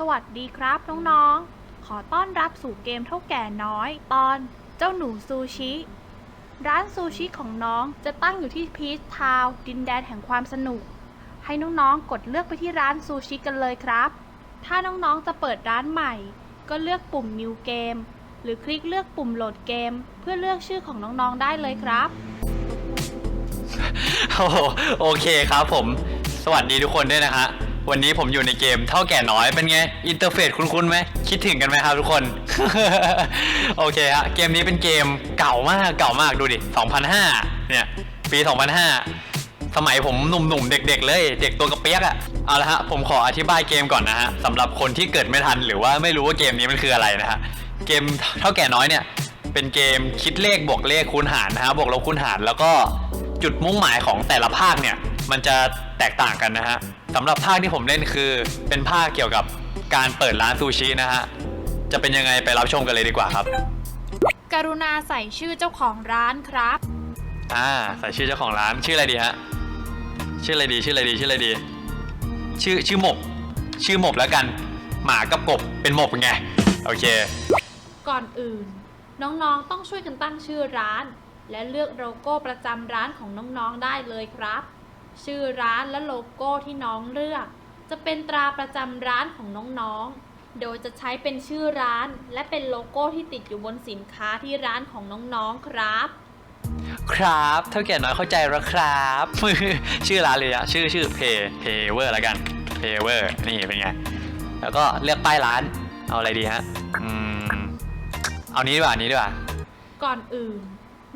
สวัสดีครับน้องๆ ขอต้อนรับสู่เกมเท่าแก่น้อย ตอนเจ้าหนูซูชิ ร้านซูชิของน้องจะตั้งอยู่ที่พีชทาวดินแดนแห่งความสนุก ให้น้องๆ กดเลือกไปที่ร้านซูชิกันเลยครับ ถ้าน้องๆ จะเปิดร้านใหม่ ก็เลือกปุ่ม New Game หรือคลิกเลือกปุ่มโหลดเกม เพื่อเลือกชื่อของน้องๆ ได้เลยครับ โอ้โหโอเคครับผม สวัสดีทุกคนด้วยนะฮะ วันนี้ผมอยู่ในเกมเท่าแก่น้อยเป็นไง อินเทอร์เฟซคุ้นๆไหมคิดถึงกันไหมครับทุกคน โอเคฮะเกมนี้เป็นเกมเก่ามากเก่ามากดูดิ 2005 เนี่ย ปี 2005 สมัยผมหนุ่มๆ เด็กๆเลย เด็กตัวกระเปียกอะ่ะเอาละฮะผมขออธิบายเกมก่อนนะฮะสำหรับคนที่เกิดไม่ทันหรือว่าไม่รู้ว่าเกมนี้มันคืออะไรนะฮะเกมเท่าแก่น้อยเนี่ยเป็นเกมคิดเลขบวกเลขคูณหารนะฮะบวกลบคูณหารแล้วก็จุดมุ่งหมายของแต่ละภาคเนี่ย มันจะแตกต่างกันนะฮะ สำหรับภาคที่ผมเล่นคือเป็นภาคเกี่ยวกับการเปิดร้านซูชินะฮะ จะเป็นยังไงไปรับชมกันเลยดีกว่าครับ กรุณาใส่ชื่อเจ้าของร้านครับ อ่าใส่ชื่อเจ้าของร้านชื่ออะไรดีฮะ ชื่ออะไรดีชื่ออะไรดีชื่ออะไรดี ชื่อชื่อหมก ชื่อหมกแล้วกัน หมากับกบเป็นหมกเป็นไงโอเค ก่อนอื่น น้องๆต้องช่วยกันตั้งชื่อร้าน และเลือกโลโก้ประจำร้านของน้องๆได้เลยครับ ชื่อร้านและโลโก้ที่น้องเลือก จะเป็นตราประจำร้านของน้องๆ โดยจะใช้เป็นชื่อร้าน และเป็นโลโก้ที่ติดอยู่บนสินค้าที่ร้านของน้องๆครับ ครับเท่าแก่น้อยเข้าใจแล้วครับ ชื่อร้านเลยอะชื่อชื่อเพเพเวอร์แล้วกันเพเวอร์นี่เป็นไง แล้วก็เลือกป้ายร้านเอาอะไรดีฮะอืมเอานี้ดีกว่าอันนี้ดีกว่า ก่อนอื่น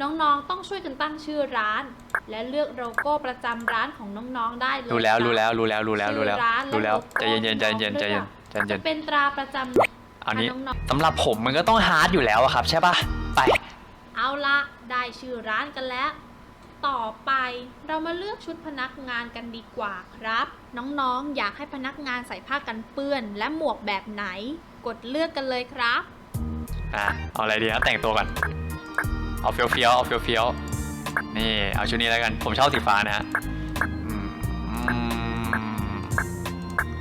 น้องๆ ต้องช่วยกันตั้งชื่อร้าน และเลือกโลโก้ประจำร้านของน้องๆ ได้เลยรู้แล้วคบรู้แล้วรู้แล้วรู้แล้วรู้แล้วชื่อร้านและรู้แล้วโลโก้ใจเย็นๆใจเย็นๆใจเย็นๆใจเย็จะนเป็นตราประจำๆเอานี้ถ้าน้องสำหรับผมมันก็ต้องฮาร์ดอยู่แล้วอะครับ ใช่ปะไปเอาละได้ชื่อร้านกันแล้ว ต่อไปเรามาเลือกชุดพนักงานกันดีกว่าครับ น้องๆ อยากให้พนักงานใส่ผ้ากันเปื้อน และหมวกแบบไหน กดเลือกกันเลยครับอะเอาอะไรดีฮะแต่งตัวก่อน เอาเฟี้ยวๆเอาเฟี้ยวๆนี่เอาชุดนี้แล้วกัน ผมชอบสีฟ้านะฮะ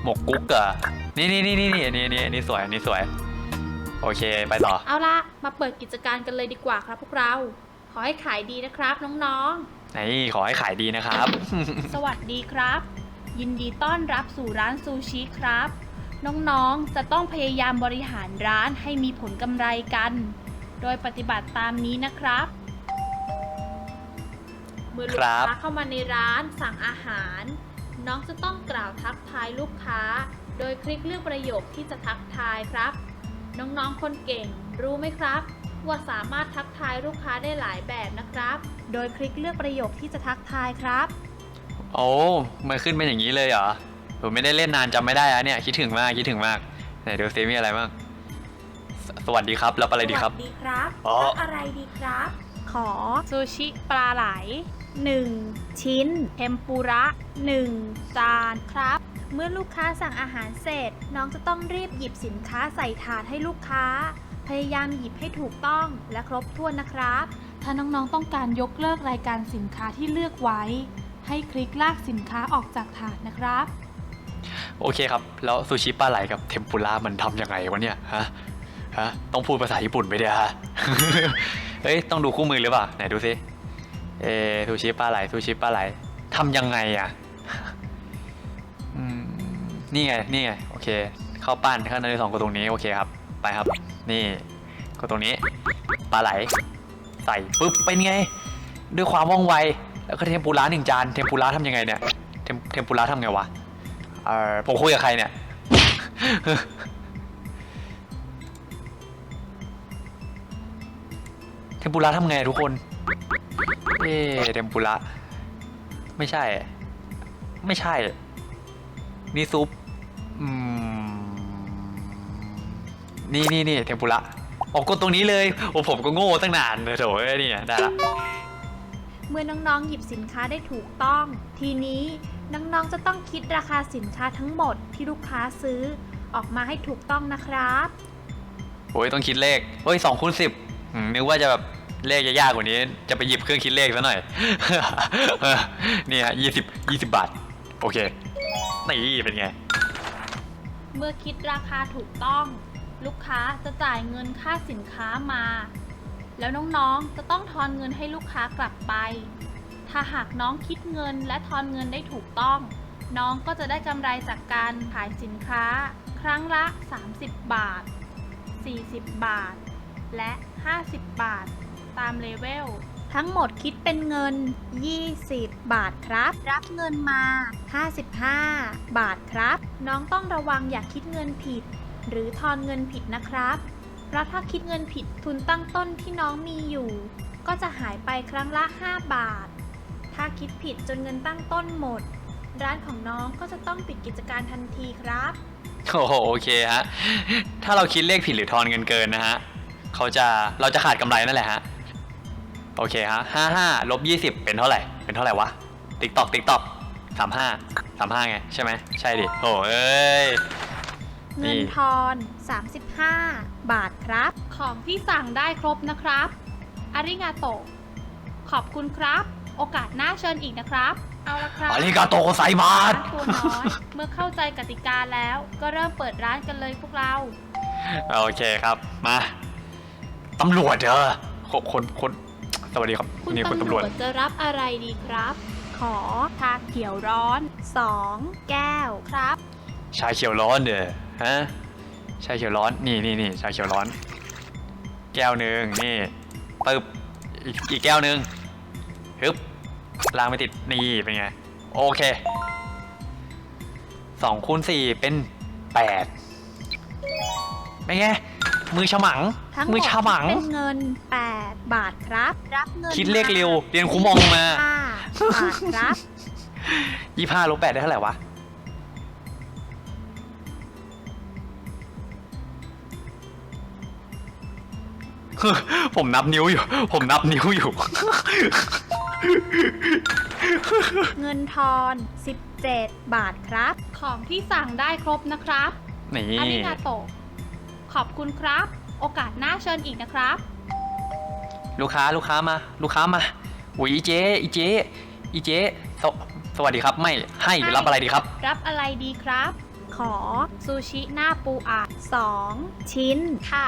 หมกกุ๊กเกอนี่นี่นี่นี่นี่นี่นี่นี่สวยนี่สวย โอเคไปต่อ เอาละมาเปิดกิจการกันเลยดีกว่าครับพวกเรา ขอให้ขายดีนะครับน้องๆนี่ขอให้ขายดีนะครับสวัสดีครับ ยินดีต้อนรับสู่ร้านซูชิครับ น้องๆ จะต้องพยายามบริหารร้านให้มีผลกำไรกัน โดยปฏิบัติตามนี้นะครับ เมื่อลูกครับ ค้าเข้ามาในร้านสั่งอาหาร น้องจะต้องกล่าวทักทายลูกค้า โดยคลิกเลือกประโยคที่จะทักทายครับ น้องๆคนเก่งรู้ไหมครับ ว่าสามารถทักทายลูกค้าได้หลายแบบนะครับ โดยคลิกเลือกประโยคที่จะทักทายครับ โอ้มันขึ้นเป็นอย่างนี้เลยเหรอผมไม่ได้เล่นนานจำไม่ได้อะเนี่ยคิดถึงมากคิดถึงมากไหนดูซิมีอะไรบ้างสส วัสดีครับรับอะไรดีครับ สวัสดีครับอ๋อ รับอะไรดีครับ ขอซูชิปลาไหล1ชิ้นเทมปุระ1จานครับ เมื่อลูกค้าสั่งอาหารเสร็จ น้องจะต้องรีบหยิบสินค้าใส่ถาดให้ลูกค้า พยายามหยิบให้ถูกต้องและครบถ้วนนะครับ ถ้าน้องๆต้องการยกเลิกรายการสินค้าที่เลือกไว้ ให้คลิกลากสินค้าออกจากถาดนะครับ โอเคครับ แล้วซูชิปลาไหลกับเทมปุระมันทำยังไงวะเนี่ยฮะ ฮะต้องพูดภาษาญี่ปุ่นไปเดียฮะเฮ้ยต้องดูคู่มือหรือเปล่าไหนดูซิเออซูชิปลาไหลซูชิปลาไหลทำยังไงอะนี่ไงนี่ไงโอเค เข้าปั้นเข้าในสองกดตรงนี้โอเคครับ ไปครับ นี่กดตรงนี้ปลาไหล ใส่ปุ๊บเป็นไง ด้วยความว่องไว แล้วก็เทมปุระหนึ่งจานเทมปุระทำยังไงเนี่ยเทมเทมปุระทำไงวะเออผมคุยกับใครเนี่ย เทมปุระทำไงทุกคน เอ๊ะเทมปุระ ไม่ใช่ ไม่ใช่ นี่ซุป อืม นี่นี่นี่เทมปุระออกกดตรงนี้เลย โอ้ผมก็โง่ตั้งนานเลยโถเอ้ยนี่ไงได้ละ เมื่อน้องๆ หยิบสินค้าได้ถูกต้อง ทีนี้น้องๆ จะต้องคิดราคาสินค้าทั้งหมดที่ลูกค้าซื้อออกมาให้ถูกต้องนะครับ โอ้ยต้องคิดเลขเฮ้ยสองคูณสิบ นึกว่าจะแบบเลขจะยากกว่านี้ จะไปหยิบเครื่องคิดเลขซะหน่อย นี่ฮะยี่สิบยี่สิบบาท โอเคนี่เป็นไง เมื่อคิดราคาถูกต้อง ลูกค้าจะจ่ายเงินค่าสินค้ามา แล้วน้องๆจะต้องทอนเงินให้ลูกค้ากลับไป ถ้าหากน้องคิดเงินและทอนเงินได้ถูกต้อง น้องก็จะได้กำไรจากการขายสินค้า ครั้งละ 30 บาท 40 บาท และ 50 บาท ตามเลเวล ทั้งหมดคิดเป็นเงิน 20 บาทครับ รับเงินมา 55 บาทครับ น้องต้องระวังอย่าคิดเงินผิด หรือทอนเงินผิดนะครับ เพราะถ้าคิดเงินผิดทุนตั้งต้นที่น้องมีอยู่ ก็จะหายไปครั้งละ 5 บาท ถ้าคิดผิดจนเงินตั้งต้นหมด ร้านของน้องก็จะต้องปิดกิจการทันทีครับ โอ้โหโอเคฮะ ถ้าเราคิดเลขผิดหรือทอนเงินเกินนะฮะ เขาจะเราจะขาดกำไรนั่นแหละฮะ โอเคฮะห้าห้าลบยี่สิบเป็นเท่าไหร่ เป็นเท่าไหร่วะ ติ๊กตอก ติ๊กตอกสามห้าสามห้าไง ใช่ไหม ใช่ดิโอ้เอ้ยเงินทอน 35 บาทครับ ของที่สั่งได้ครบนะครับ อาริงาโตะ ขอบคุณครับ โอกาสหน้าเชิญอีกนะครับ เอาละครับอาริกาโตโกไซมาร้าสนตัวน้อย เมื่อเข้าใจกติกาแล้ว ก็เริ่มเปิดร้านกันเลยพวกเรา โอเคครับ มา ตำรวจเด้อคนคนคนสวัสดีครับคุณนี่คุณตำตำรรววจจจะรับอะไรดีครับ ขอชาเขียวร้อน 2 แก้วครับ ชาเขียวร้อนเด้อฮะชาเขียวร้อนนี่นี่นี่ชาเขียวร้อน แก้วหนึ่งนี่ปึ๊บอีกอีกแก้วหนึ่งฮึบล้างไม่ติดนี่เป็นไงโอเคสองคูณสี่เป็นแปดเป็นไง มือฉมัง ทั้งหมมืดอฉมัง เป็นเงิน 8 บาทครับ รับเงินคิดเลขเร็ว เรียนคูมองมา5บาทครับ ยี่ห้าลบแปดได้เท่าไหร่วะ ผมนับนิ้วอยู่ ผมนับนิ้วอยู่ เงินทอน 17 บาทครับ ของที่สั่งได้ครบนะครับ นี่ อาริกาโตะ ขอบคุณครับ โอกาสหน้าเชิญอีกนะครับ ลูกค้าลูกค้ามา ลูกค้ามาอุ้ยอีเจ๊อีเจ๊อีเจ๊สวสวัสดีครับ ไม่ให้ให้ รับอะไรดีครับ รับอะไรดีครับ ขอซูชิหน้าปูอัด2ชิ้นค่ะ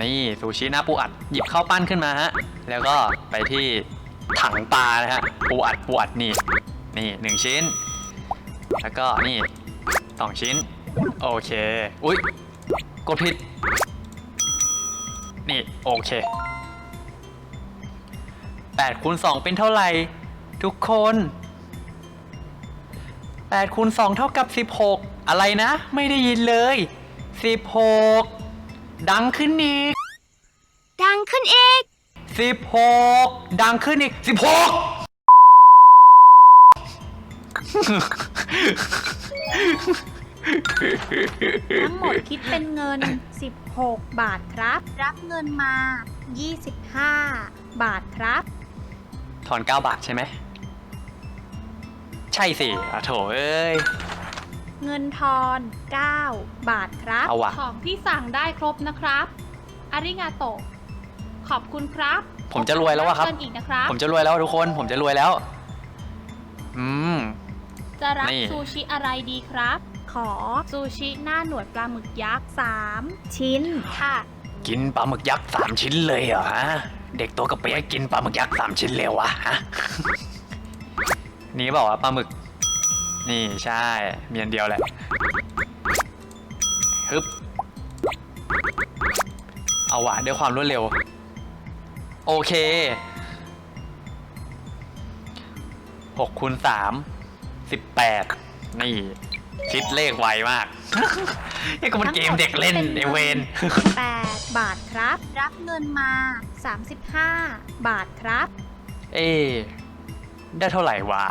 นี่ซูชิหน้าปูอัดหยิบข้าวปั้นขึ้นมาฮะแล้วก็ไปที่ถังปลานะฮะปูอัดปูอัดนี่นี่หนึ่งชิ้น แล้วก็นี่สองชิ้น โอเค อุ๊ย กดผิด นี่ โอเค8คูณ2เป็นเท่าไหร่ ทุกคน8คูณ2เท่ากับ 16 อะไรนะ ไม่ได้ยินเลย 16 ดังขึ้นอีก ดังขึ้นอีก 16 ดังขึ้นอีก ทั้งหมดคิดเป็นเงิน 16 บาทครับ รับเงินมา 25 บาทครับ16ถอน 9 บาทใช่ไหม ใช่สิอะโถเอ้ย เงินทอน 9 บาทครับ เอาว่ะ ของที่สั่งได้ครบนะครับ อาริงาโตะขอบคุณครับผมจะรวยแล้วอะครับเชิญอีกนะครับ ผมจะรวยแล้วทุกคน ผมจะรวยแล้ว อืม จะรับนี่ ซูชิอะไรดีครับ ขอซูชิหน้าหนวดปลาหมึกยักษ์ 3 ชิ้นค่ะ กินปลาหมึกยักษ์สามชิ้นเลยเหรอฮะ เด็กตัวกระเปียกกินปลาหมึกยักษ์สามชิ้นเลยวะฮะ นี่บอกว่าปลาหมึก นี่ใช่ มีอันเดียวแหละฮึบ เอาวะด้วยความรวดเร็ว โอเคหกคูณสามสิบแปดนี่ คิดเลขไวมากนี่ก็มันเกมเด็กเล่นไอเวน8บาทครับ รับเงินมา 35 บาทครับ เอ๊ะได้เท่าไหร่วะ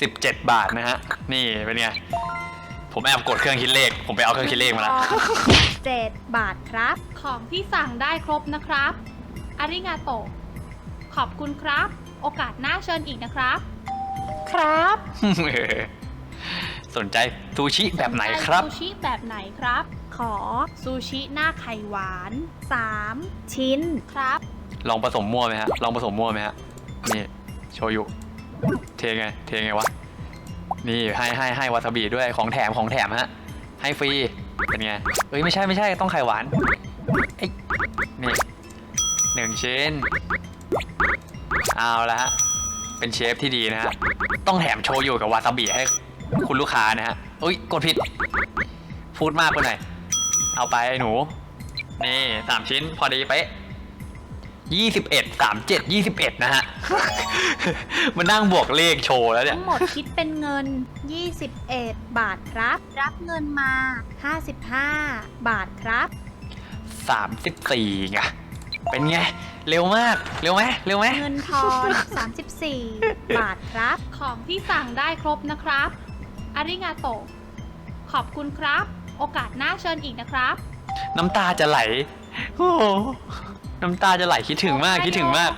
สิบเจ็ดบาทนะฮะ นี่เป็นไง ผมแอบกดเครื่องคิดเลข ผมไปเอาเครื่องคิดเลขมาแล้วเจ็ดบาทครับ ของที่สั่งได้ครบนะครับ อาริงาโตะขอบคุณครับ โอกาสหน้าเชิญอีกนะครับ ครับ สนใจซูชิแบบไหนครับ ซูชิแบบไหนครับ ขอซูชิหน้าไข่หวาน 3 ชิ้นครับ ลองผสมมั่วไหมฮะ ลองผสมมั่วไหมฮะ นี่โชยุ เทไง เทไงวะ นี่ให้ให้ให้วาซาบิด้วย ของแถมของแถมฮะ ให้ฟรี เป็นไง เอ้ยไม่ใช่ไม่ใช่ต้องไข่หวานเอ้ยนี่หนึ่งชิ้น เอาละฮะ เป็นเชฟที่ดีนะฮะ ต้องแถมโชยุกับวาซาบิให้ คุณลูกค้านะฮะอุ้ยกดผิด พูดมากไปหน่อย เอาไปไอ้หนู นี่สามชิ้นพอดีเป๊ะยี่สิบเอ็ดสามเจ็ดยี่สิบเอ็ดนะฮะ มันนั่งบวกเลขโชว์แล้วเนี่ย ทั้งหมดคิดเป็นเงิน 21 บาทครับ รับเงินมา 55 บาทครับ สามสิบสี่ไง เป็นไง เร็วมาก เร็วไหมเร็วไหม เงินทอน 34 บาทครับ ของที่สั่งได้ครบนะครับ อาริงาโตะขอบคุณครับ โอกาสหน้าเชิญอีกนะครับน้ำตาจะไหล โอ้โหน้ำตาจะไหลคิดถึงมากคิดถึงมาก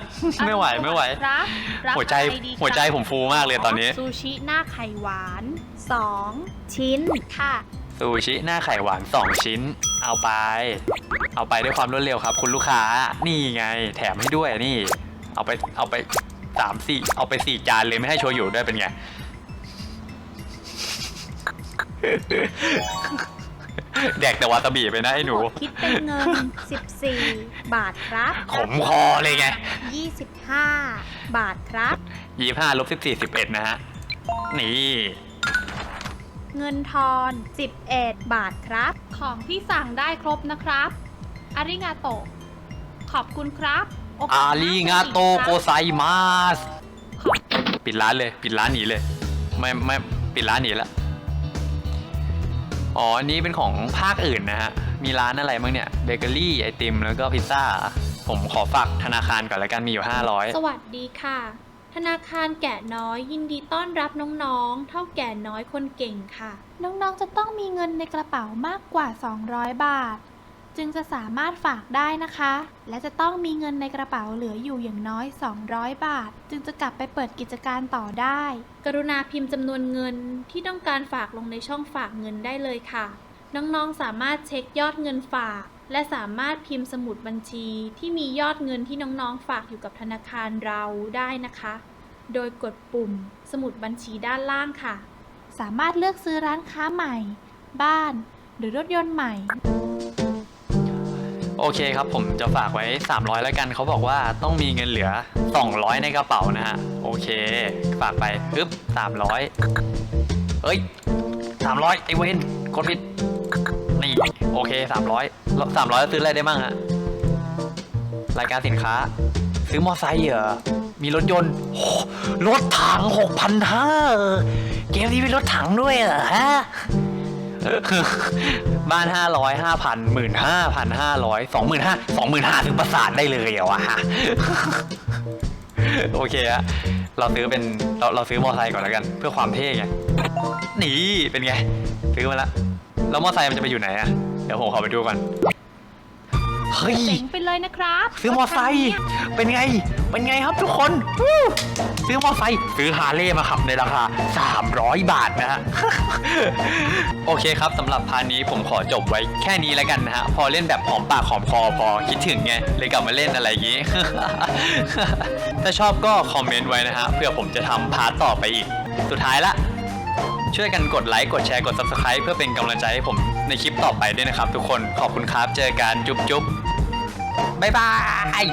ไม่ไหวไม่ไหวครับรับหัวใจอะไรดีครับหัวใจผมฟูมากเลยตอนนี้ ซูชิหน้าไข่หวาน 2 ชิ้นค่ะ ซูชิหน้าไข่หวาน 2 ชิ้น เอาไป เอาไปด้วยความรวดเร็วครับ คุณลูกค้า นี่ไง แถมให้ด้วยนี่ เอาไปเอาไปสามสี่เอาไปสี่จานเลยไม่ให้โชยุด้วยเป็นไง แดกแต่วาซาบิไปนะไอ้หนู คิดเป็นเงิน 14 บาทครับ ขมคอเลยไง25 บาทครับ ยี่ห้าลบสิบสี่สิบเอ็ดนะฮะ นี่ เงินทอน 11 บาทครับ ของที่สั่งได้ครบนะครับ อาริงาโตะ ขอบคุณครับโกสอาหน้ริงาโตโกเจอไซมาส ปิดร้านเลย ปิดร้านหนีเลย ไม่ไม่ปิดร้านหนีละ อ๋อ อันนี้เป็นของภาคอื่นนะฮะ มีร้านอะไรบ้างเนี่ย เบเกอรี่ ไอติม แล้วก็พิซซ่า ผมขอฝากธนาคารก่อนละกัน มีอยู่ 500 สวัสดีค่ะ ธนาคารแกะน้อยยินดีต้อนรับน้องๆ เท่าแก่น้อยคนเก่งค่ะ น้องๆ จะต้องมีเงินในกระเป๋ามากกว่า 200 บาท จึงจะสามารถฝากได้นะคะ และจะต้องมีเงินในกระเป๋าเหลืออยู่อย่างน้อย 200 บาท จึงจะกลับไปเปิดกิจการต่อได้ กรุณาพิมพ์จำนวนเงินที่ต้องการฝากลงในช่องฝากเงินได้เลยค่ะ น้องๆสามารถเช็คยอดเงินฝาก และสามารถพิมพ์สมุดบัญชีที่มียอดเงินที่น้องๆฝากอยู่กับธนาคารเราได้นะคะ โดยกดปุ่ม สมุดบัญชีด้านล่างค่ะ สามารถเลือกซื้อร้านค้าใหม่ บ้าน หรือรถยนต์ใหม่ โอเคครับผมจะฝากไว้ 300 แล้วกันเขาบอกว่าต้องมีเงินเหลือ 200 ในกระเป๋านะฮะ โอเค ฝากไปปึ๊บ300 เอ้ย 300 ไอเวนกดผิด นี่ โอเค 300แล้ว300 ซื้ออะไรได้บ้างฮะ รายการสินค้า ซื้อมอไซค์เหรอ มีรถยนต์รถถัง6,500เกมนี้มีรถถังด้วยเหรอฮะ บ้านห้าร้อยห้าพันหมื่นห้าพันห้าร้อยสองหมื่นห้าสองหมื่นห้าถึงประสาทได้เลยเหรอวะฮะโอเคอะเราซื้อเป็นเราเราซื้อมอไซค์ก่อนแล้วกัน เพื่อความเท่ไงนี่เป็นไง ซื้อมาแล้วแล้วมอไซค์มันจะไปอยู่ไหนอะเดี๋ยวผมขอไปดูก่อนเฮ้ยเจ๋งไปเลยนะครับ ซื้อมอไซค์เป็นไง เป็นไงครับทุกคนวู้ ซื้อมอไซค์ซื้อฮาร์เลย์มาขับในราคา 300 บาทนะฮะ โอเคครับสำหรับพาร์ทนี้ผมขอจบไว้แค่นี้แล้วกันนะฮะ พอเล่นแบบหอมปากหอมคอพอคิดถึงไง เลยกลับมาเล่นอะไรอย่างงี้ ถ้าชอบก็คอมเมนต์ไว้นะฮะเพื่อผมจะทำพาร์ทต่อไปอีก สุดท้ายละ ช่วยกันกดไลค์กดแชร์กด subscribe เพื่อเป็นกำลังใจให้ผมในคลิปต่อไปด้วยนะครับ ทุกคนขอบคุณครับเจอกันจุ๊บจุ๊บบ๊ายบาย